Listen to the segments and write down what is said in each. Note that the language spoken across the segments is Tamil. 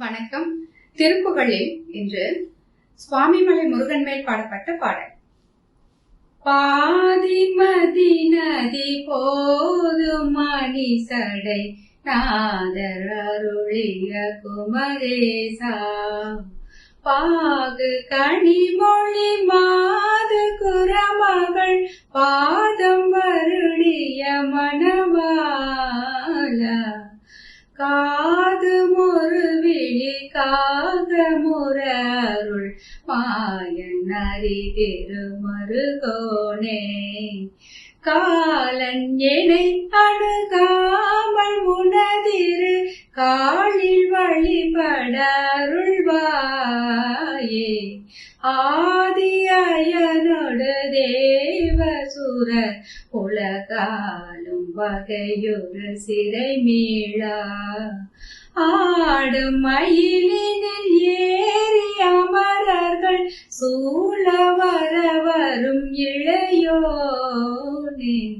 வணக்கம். திருப்புகழில் இன்று சுவாமிமலை முருகன் மேல் பாடப்பட்ட பாடல். பாதிமதி நதி போதும் மணி சடை நாதர் அருளிய குமரேசா. பாகு கனிமொழி மாது குரமகள் பாதம் வருடிய மன காக முரருள் மாயன் அறி திருமருகோனே. காலன் எனை அணுகாமல் முனதிரு காலில் வழிபடருள்வாயே. ஆதியனொடு தேவசுர உலகாலும் வகையொரு சிறை மீளா. ஆடும் மயிலினில் ஏறி அமரர்கள் சூழ வர வரும் இளையோனே.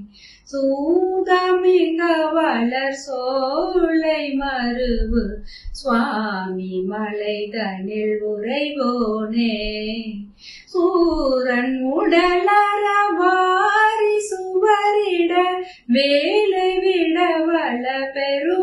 சூதமிக வளர் சோலை மருவு சுவாமி மலை தனில் உறைவோனே. சூரன் உடலற வாரி சுவரிட வேலை விட வள பெருமாளே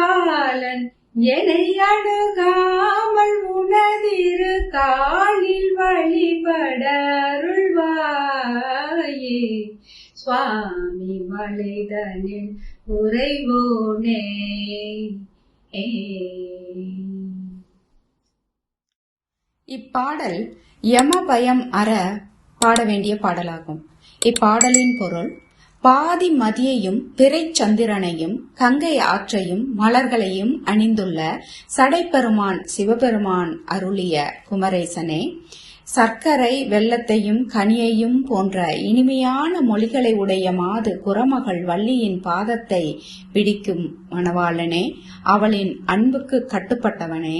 காலன் என்னை அணுகாமல் உனதிரு காலில் வழிபட அருள்வாயே சுவாமி மலைதனில் உறைவோனே. இப்பாடல் யம பயம் அற பாட வேண்டிய பாடலாகும். இப்பாடலின் பொருள் பாதி மதியையும் பிறைச்சந்திரனையும் கங்கை ஆற்றையும் மலர்களையும் அணிந்துள்ள சடைப்பெருமான் சிவபெருமான் அருளிய குமரேசனே சர்க்கரை வெள்ளத்தையும் கனியையும் போன்ற இனிமையான மொழிகளை உடைய மாது குரமகள் வள்ளியின் பாதத்தை பிடிக்கும் மணவாளனே அவளின் அன்புக்கு கட்டுப்பட்டவனே.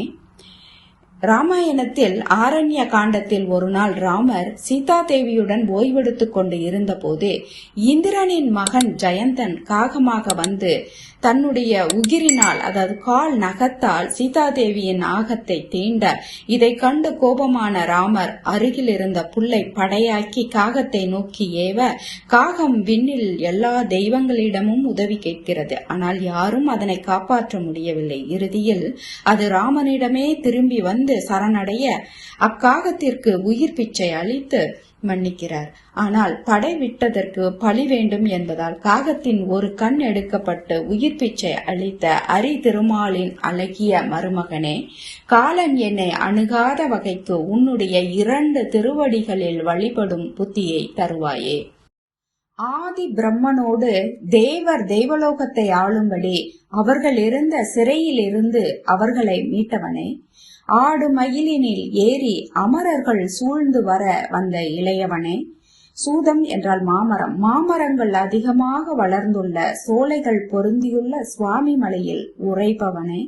ராமாயணத்தில் ஆரண்ய காண்டத்தில் ஒரு நாள் ராமர் சீதா தேவியுடன் ஓய்வெடுத்துக் கொண்டு இருந்தபோது இந்திரனின் மகன் ஜெயந்தன் காகமாக வந்து தன்னுடைய உகிரினால் அதாவது கால் நகத்தால் சீதாதேவியின் ஆகத்தை தீண்ட இதை கண்டு கோபமான ராமர் அருகில் இருந்த புல்லை படையாக்கி காகத்தை நோக்கி ஏவ காகம் விண்ணில் எல்லா தெய்வங்களிடமும் உதவி கேட்கிறது. ஆனால் யாரும் அதனை காப்பாற்ற முடியவில்லை. இறுதியில் அது ராமனிடமே திரும்பி வந்து சரணடைய அக்காகத்திற்கு உயிர் பிச்சை அளித்து மன்னிக்கிறார். ஆனால் படை விட்டதற்கு பழி வேண்டும் என்பதால் காகத்தின் ஒரு கண் எடுக்கப்பட்டு உயிர் பிச்சை அளித்த அரி திருமாலின் அழகிய மருமகனே காலன் என்னை அணுகாத வகைக்கு உன்னுடைய இரண்டு திருவடிகளில் வழிபடும் புத்தியை தருவாயே. ஆதி பிரம்மனோடு தேவர் தேவலோகத்தை ஆளும்படி அவர்கள் இருந்த சிறையில் இருந்து அவர்களை மீட்டவனே. ஆடு மயிலினில் ஏறி அமரர்கள் சூழ்ந்து வர வந்த இளையவனே சூதம் என்றால் மாமரம். மாமரங்கள் அதிகமாக வளர்ந்துள்ள சோலைகள் பொருந்தியுள்ள சுவாமி மலையில் உரைப்பவனே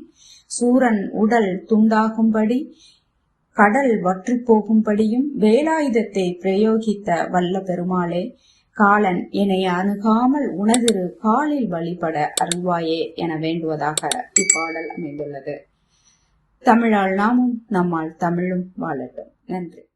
சூரன் உடல் துண்டாகும்படி கடல் வற்றி போகும்படியும் வேலாயுதத்தை பிரயோகித்த வல்ல பெருமாளே காலன் என்னை அணுகாமல் உனதிரு காலில் வழிபட அருள்வாயே என வேண்டுவதாக இப்பாடல் அமைந்துள்ளது. தமிழால் நாமும் நம்மால் தமிழும் வாழட்டும். நன்றி.